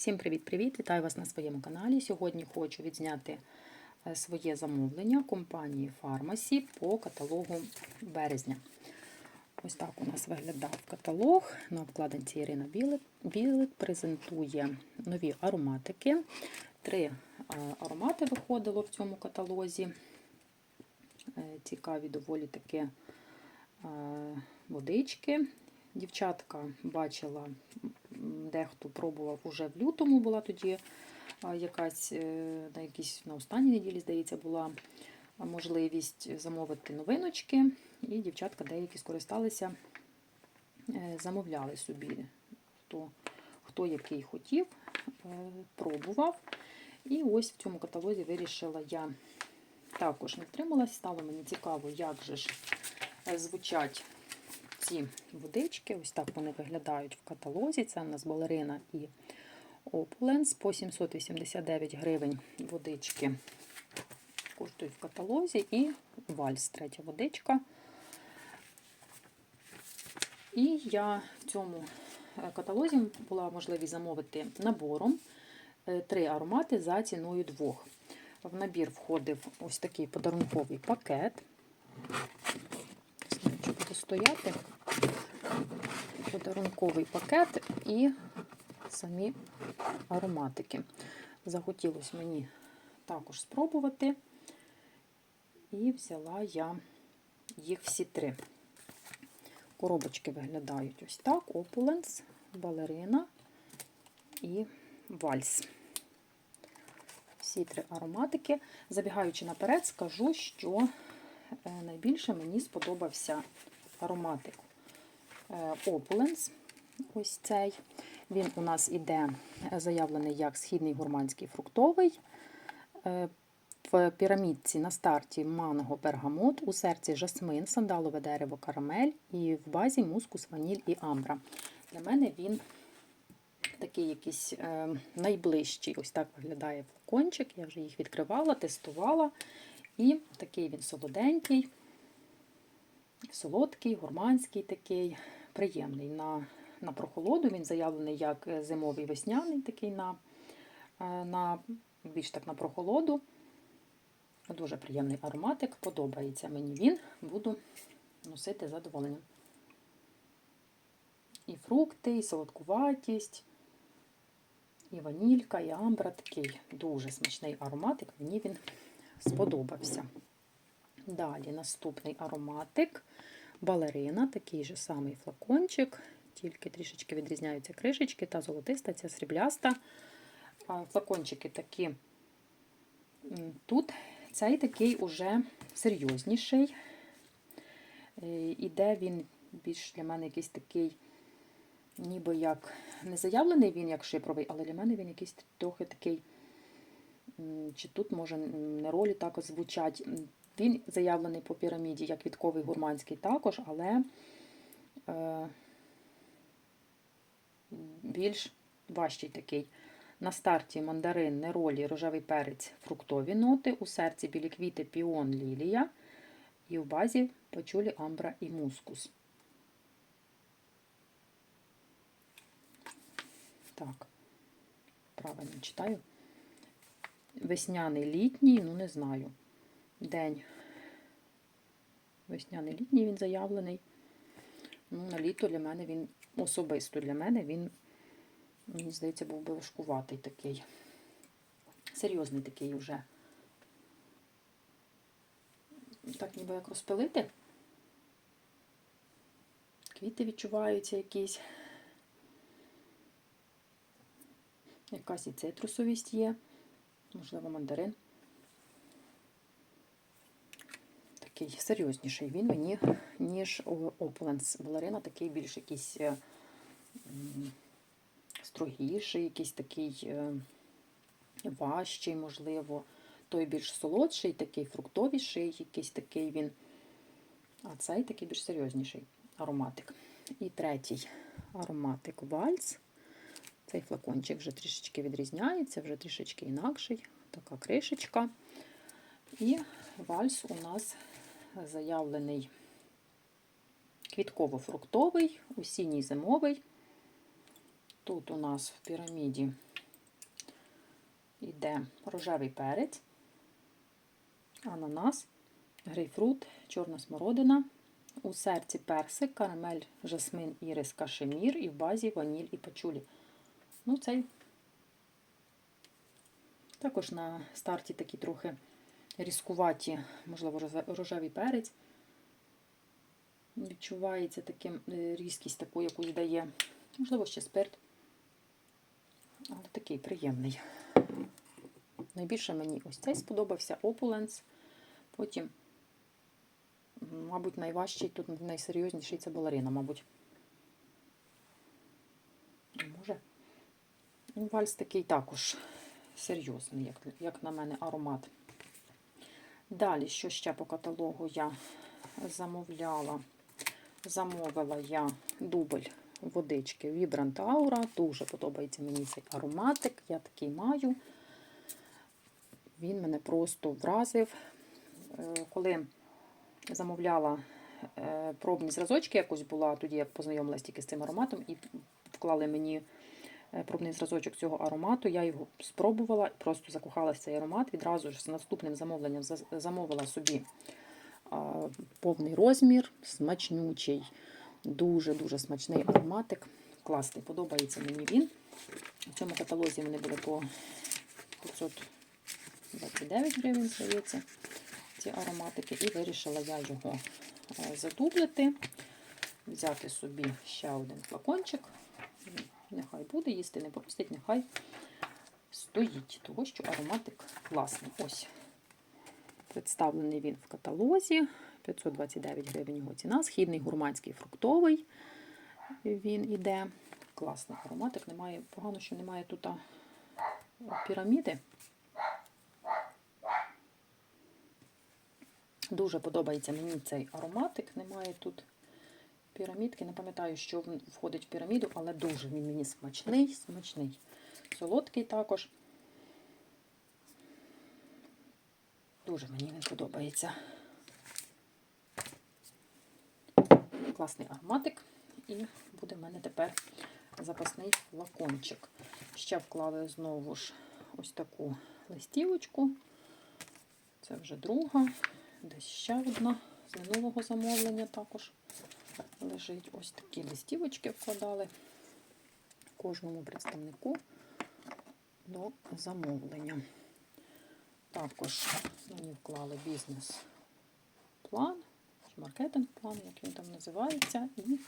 Всім привіт-привіт! Вітаю вас на своєму каналі. Сьогодні хочу відзняти е, своє замовлення компанії Pharmacy по каталогу березня. Ось так у нас виглядав каталог. На обкладинці Ірина Білик, презентує нові ароматики. Три е, аромати виходило в цьому каталозі. Е, Цікаві доволі таки е, водички. Дівчатка бачила, дехто пробував уже в лютому, була тоді якась е, на якійсь на останній неділі, здається, була можливість замовити новиночки, і дівчатка деякі скористалися, е, замовляли собі, хто, хто який хотів, е, пробував. І ось в цьому каталозі вирішила я також не втрималась, стало мені цікаво, як же ж е, звучать ці водички. Ось так вони виглядають в каталозі. Це у нас балерина і Opulence по 789 гривень водички коштують в каталозі. І вальс, третя водичка. І я в цьому е, каталозі була можливість замовити набором е, три аромати за ціною двох. В набір входив ось такий подарунковий пакет. Стояти. Подарунковий пакет і самі ароматики. Захотілося мені також спробувати. І взяла я їх всі три. Коробочки виглядають ось так: Opulence, балерина і вальс. Всі три ароматики. Забігаючи наперед, скажу, що е, найбільше мені сподобався ароматик Opulence. Ось цей. Він у нас іде заявлений як східний гурманський фруктовий. Е, В пірамідці на старті манго бергамот, у серці жасмин, сандалове дерево, карамель і в базі мускус, ваніль і амбра. Для мене він такий якийсь е, найближчий. Ось так виглядає флакончик. Я вже їх відкривала, тестувала. І такий він солоденький, солодкий, гурманський такий, приємний. На на прохолоду він заявлений як зимовий весняний, такий на, е, на більш так на прохолоду. Дуже приємний ароматик, подобається мені він, буду носити з задоволенням. І фрукти, і солодкуватість, і ванілька, і амбра. Такий дуже смачний ароматик, мені він сподобався. Далі наступний ароматик балерина, такий же самий флакончик, тільки трішечки відрізняються кришечки, та золотиста, ця срібляста. Флакончики такі тут цей такий уже серйозніший. Іде він більш для мене якийсь такий, ніби як не заявлений він як шипровий, але для мене він якийсь трохи такий, чи тут, може, не ролі так звучать. Він заявлений по піраміді, як квітковий гурманський також, але е, більш важчий такий. На старті мандарин, неролі, рожевий перець, фруктові ноти, у серці білі квіти, піон, лілія, і в базі пачулі, амбра і мускус. Так, правильно читаю. Весняний літній, ну не знаю. День. Весняний літній він заявлений. Ну, На літо для мене він особисто для мене він. Мені здається, був би важкуватий такий. Серйозний такий вже. Так ніби як розпилити. Квіти відчуваються якісь. Якась і цитрусовість є. Можливо, мандарин. Такий серйозніший він мені, ніж Opulence. Балерина такий більш якийсь строгіший, якийсь такий е, важчий, можливо. Той більш солодший, такий фруктовіший, якийсь такий він. А цей такий більш серйозніший ароматик. І третій ароматик вальс. Цей флакончик вже трішечки відрізняється, вже трішечки інакший. Така кришечка. І вальс у нас заявлений квітково-фруктовий, осінній зимовий. Тут у нас в піраміді йде рожевий перець, ананас, грейпфрут, чорна смородина. У серці персик, карамель, жасмин, ірис, кашемір і в базі ваніль і пачулі. Ну, цей також на старті такі трохи різкуваті, можливо, рожевий перець. Відчувається таким е, різкість таку якусь дає. Можливо, ще спирт. Але такий приємний. Найбільше мені ось цей сподобався Opulence. Потім, мабуть, найважчий, тут найсерйозніший це балерина, мабуть. Може. Вальс такий також серйозний, як, як на мене, аромат. Далі, що ще по каталогу я замовляла? Замовила я дубль водички Vibrant Aura. Дуже подобається мені цей ароматик. Я такий маю. Він мене просто вразив. Е, Коли замовляла е, пробні зразочки, якось була, тоді я познайомилася тільки з цим ароматом і вклали мені пробний зразочок цього аромату. Я його спробувала, просто закохалася цей аромат. Відразу ж з наступним замовленням замовила собі повний розмір, смачнючий, дуже-дуже смачний ароматик. Класний, подобається мені він. В цьому каталозі вони були по 529 гривень, здається, ці ароматики. І вирішила я його е, задублити, взяти собі ще один флакончик. Нехай буде, їсти не пропустить, нехай стоїть, того що ароматик класний. Ось. Представлений він в каталозі. 529 гривень його ціна. Східний гурманський фруктовий. Він іде. Класний ароматик. Немає, погано, що немає тут піраміди. Дуже подобається мені цей ароматик. Немає тут пірамідки. Не пам'ятаю, що входить в піраміду, але дуже він мені смачний, смачний. Солодкий також. Дуже мені він подобається. Класний ароматик. І буде в мене тепер запасний флакончик. Ще вклали знову ж ось таку листівочку. Це вже друга. Десь ще одна з минулого замовлення також лежить. Ось такі листівочки вкладали кожному представнику до замовлення. Також мені вклали бізнес-план, маркетинг-план, як він там називається, і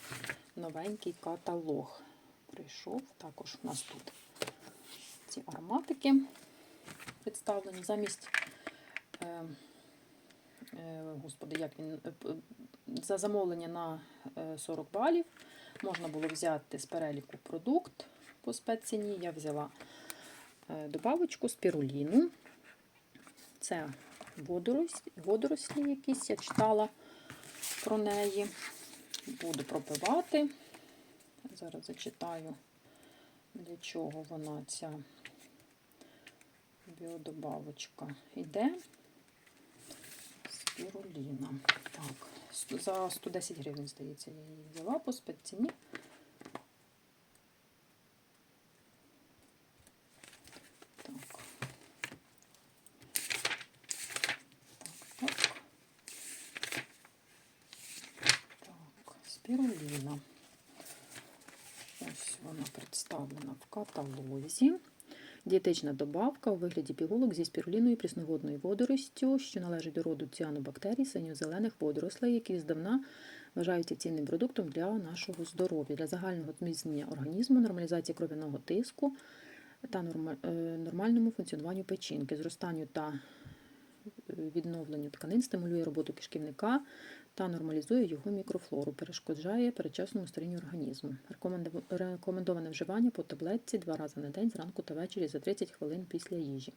новенький каталог. Прийшов також у нас тут ці ароматики представлені замість. Е, Господи, як він е, за замовлення на е, 40 балів можна було взяти з переліку продукт по спецціні. Я взяла е, добавочку спіруліну. Це водорослі, водорослі якісь, я читала про неї. Буду пропивати. Зараз зачитаю, для чого вона ця біодобавочка йде. Спіруліна. Так, сто- за 110 гривень, здається, я її взяла по спецціні. Так. Так, так. Так, спіруліна. Ось вона представлена в каталозі. Дієтична добавка у вигляді пігулок зі спіруліною прісноводною водоростю, що належить до роду ціанобактерій синьо-зелених водорослей, які здавна вважаються цінним продуктом для нашого здоров'я, для загального зміцнення організму, нормалізації кров'яного тиску та е, нормальному функціонуванню печінки, зростанню та е, відновленню тканин, стимулює роботу кишківника та нормалізує його мікрофлору, перешкоджає передчасному старінню організму. Рекомендоване вживання по таблетці два рази на день зранку та ввечері за 30 хвилин після їжі.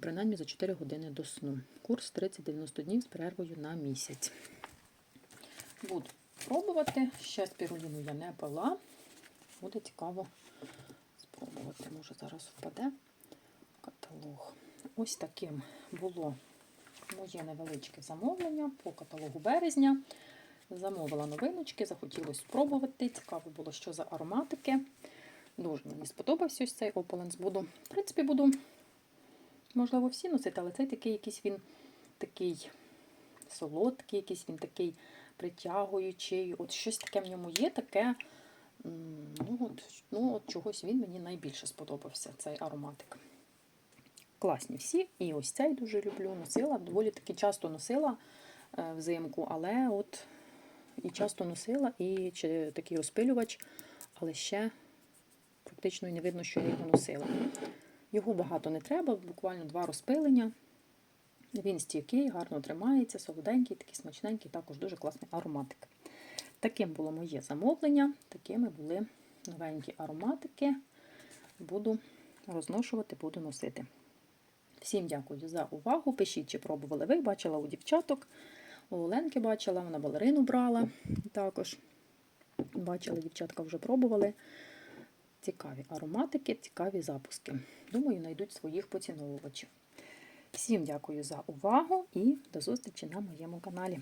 Принаймні за 4 години до сну. Курс 30-90 днів з перервою на місяць. Буду пробувати. Ще спіруліну я не пила. Буде цікаво спробувати. Може зараз впаде каталог. Ось таким було моє невеличке замовлення по каталогу березня. Замовила новиночки, захотілося спробувати. Цікаво було, що за ароматики. Дуже мені сподобався ось цей Opalens. Буду, в принципі, буду, можливо, всі носити, але цей такий якийсь він такий солодкий, якийсь він такий притягуючий. От щось таке в ньому є, таке. Ну, от, ну, от чогось він мені найбільше сподобався, цей ароматик. Класні всі. І ось цей дуже люблю. Носила, доволі таки часто носила е, взимку, але от і часто носила, і такий розпилювач, але ще практично не видно, що я його носила. Його багато не треба, буквально два розпилення. Він стійкий, гарно тримається, солоденький, такий смачненький, також дуже класний ароматик. Таким було моє замовлення, такими були новенькі ароматики. Буду розношувати, буду носити. Всім дякую за увагу. Пишіть, чи пробували ви. Бачила у дівчаток. У Оленки бачила, вона балерину брала також. Бачила, дівчатка вже пробували. Цікаві ароматики, цікаві запуски. Думаю, знайдуть своїх поціновувачів. Всім дякую за увагу і до зустрічі на моєму каналі.